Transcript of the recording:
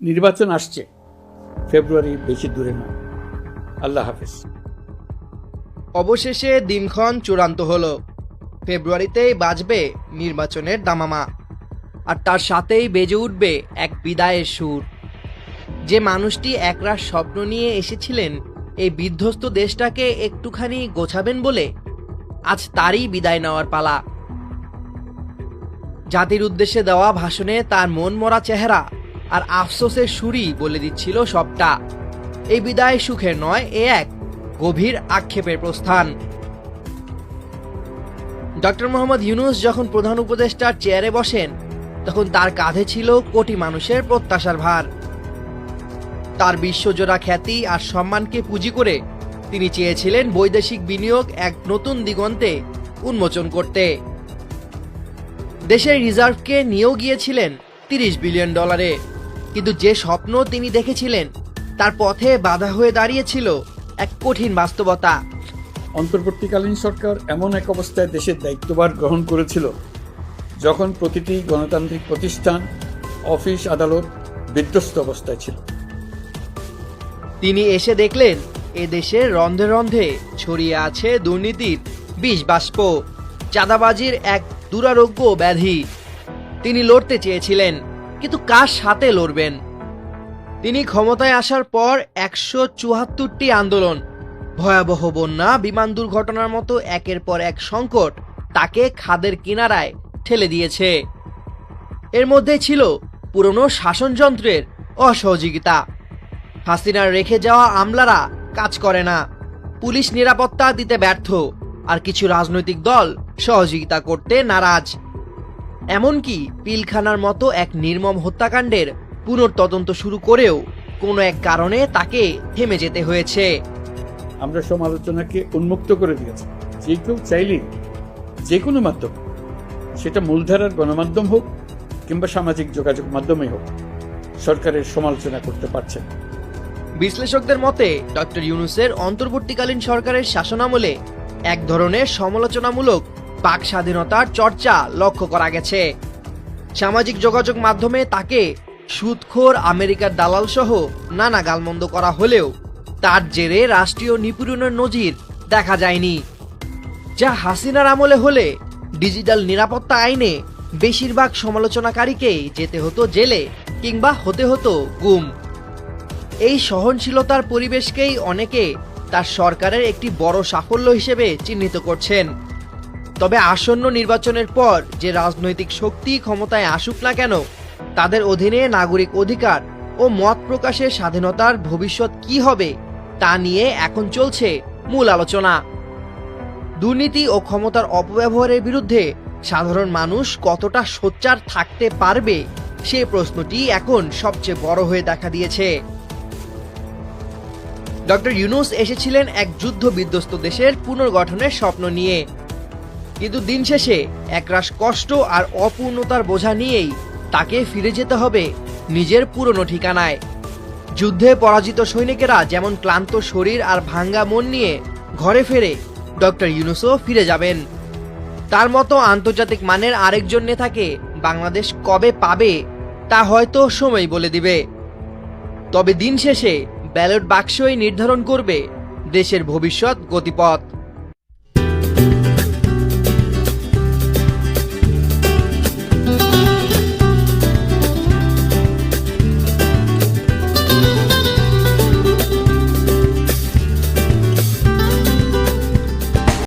নির্বাচন আসছে। ফেব্রুয়ারি বেশি দূরে না আল্লাহ হাফেজ। অবশেষে দিনক্ষণ চূড়ান্ত হলো। ফেব্রুয়ারিতেই বাজবে নির্বাচনের দামামা। আর তার সাথেই বেজে উঠবে এক বিদায়ের সুর। যে মানুষটি একরাশ স্বপ্ন নিয়ে এসেছিলেন, এই বিধ্বস্ত দেশটাকে একটুখানি গোছাবেন বলে আজ তারই বিদায় নেওয়ার পালা। জাতির উদ্দেশ্যে দেওয়া ভাষণে তার মন মরা চেহারা আর আফসোসের সুরই বলে দিচ্ছিল সবটা। এই বিদায় সুখের নয়, এ এক গভীর আক্ষেপের প্রস্থান। ডক্টর মোহাম্মদ ইউনুস যখন প্রধান উপদেষ্টার চেয়ারে বসেন, তখন তার কাঁধে ছিল কোটি মানুষের প্রত্যাশার ভার। তার বিশ্বজোড়া খ্যাতি আর সম্মানকে পুঁজি করে তিনি চেয়েছিলেন বৈদেশিক বিনিয়োগ এক নতুন দিগন্তে উন্মোচন করতে। দেশের রিজার্ভকে নিয়েও গিয়েছিলেন তিরিশ বিলিয়ন ডলারে। কিন্তু যে স্বপ্ন তিনি দেখেছিলেন তার পথে বাধা হয়ে দাঁড়িয়েছিল এক কঠিন বাস্তবতা। অন্তর্বর্তীকালীন সরকার এমন এক অবস্থায় দেশের দায়িত্বভার গ্রহণ করেছিল যখন প্রতিটি গণতান্ত্রিক প্রতিষ্ঠান অফিস আদালত বিধ্বস্ত অবস্থায় ছিল। তিনি এসে দেখলেন এ দেশের রন্ধে রন্ধে ছড়িয়ে আছে দুর্নীতির বিষ বাষ্প চাঁদাবাজির এক দুরারোগ্য ব্যাধি। তিনি লড়তে চেয়েছিলেন। কিন্তু কার সাথে লড়বেন? তিনি ক্ষমতায় আসার পর একশো চুয়াত্তরটি আন্দোলন, ভয়াবহ বন্যা, বিমান দুর্ঘটনার মতো একের পর এক সংকট তাকে খাদের কিনারায় ঠেলে দিয়েছে। এর মধ্যে ছিল পুরনো শাসনযন্ত্রের অসহযোগিতা। হাসিনার রেখে যাওয়া আমলারা কাজ করে না। পুলিশ নিরাপত্তা দিতে ব্যর্থ, আর কিছু রাজনৈতিক দল সহযোগিতা করতে নারাজ। এমনকি পিলখানার মতো এক নির্মম হত্যাকাণ্ডের পুনর্তদন্ত শুরু করেও কোনো এক কারণে তাকে থেমে যেতে হয়েছে। আমরা সমালোচনাকে উন্মুক্ত করে দিয়েছি। যে কেউ চাইলেই যে কোনো মাধ্যম সেটা মূলধারার গণমাধ্যম হোক কিংবা সামাজিক যোগাযোগ মাধ্যমে হোক সরকারের সমালোচনা করতে পারছেন বিশ্লেষকদের মতে ডক্টর ইউনুসের অন্তর্বর্তীকালীন সরকারের শাসনামলে এক ধরনের সমালোচনামূলক বাক স্বাধীনতার চর্চা লক্ষ্য করা গেছে। সামাজিক যোগাযোগ মাধ্যমে তাকে সুদখোর আমেরিকার দালাল সহ নানা গালমন্দ করা হলেও তার জেরে রাষ্ট্রীয় নিপীড়নের নজির দেখা যায়নি। যা হাসিনার আমলে হলে ডিজিটাল নিরাপত্তা আইনে বেশিরভাগ সমালোচনাকারীকেই যেতে হতো জেলে কিংবা হতে হতো গুম। এই সহনশীলতার পরিবেশকেই অনেকে তার সরকারের একটি বড় সাফল্য হিসেবে চিহ্নিত করছেন। তবে আসন্ন নির্বাচনের পর যে রাজনৈতিক শক্তি ক্ষমতায় আসুক না কেন, তাদের অধীনে নাগরিক অধিকার ও মত প্রকাশের স্বাধীনতার ভবিষ্যৎ কি হবে তা নিয়ে এখন চলছে মূল আলোচনা। দুর্নীতি ও ক্ষমতার অপব্যবহারের বিরুদ্ধে সাধারণ মানুষ কতটা সোচ্চার থাকতে পারবে সে প্রশ্নটি এখন সবচেয়ে বড় হয়ে দেখা দিয়েছে। ডক্টর ইউনুস এসেছিলেন এক যুদ্ধ বিধ্বস্ত দেশের পুনর্গঠনের স্বপ্ন নিয়ে। কিন্তু দিন শেষে একরাশ কষ্ট আর অপূর্ণতার বোঝা নিয়েই তাকে ফিরে যেতে হবে নিজের পুরনো ঠিকানায়। যুদ্ধে পরাজিত সৈনিকেরা যেমন ক্লান্ত শরীর আর ভাঙ্গা মন নিয়ে ঘরে ফেরে ডক্টর ইউনুসও ফিরে যাবেন। তার মতো আন্তর্জাতিক মানের আরেকজন নেতাকে বাংলাদেশ কবে পাবে, তা হয়তো সময় বলে দিবে। তবে দিন শেষে ব্যালট বাক্সই নির্ধারণ করবে দেশের ভবিষ্যৎ গতিপথ।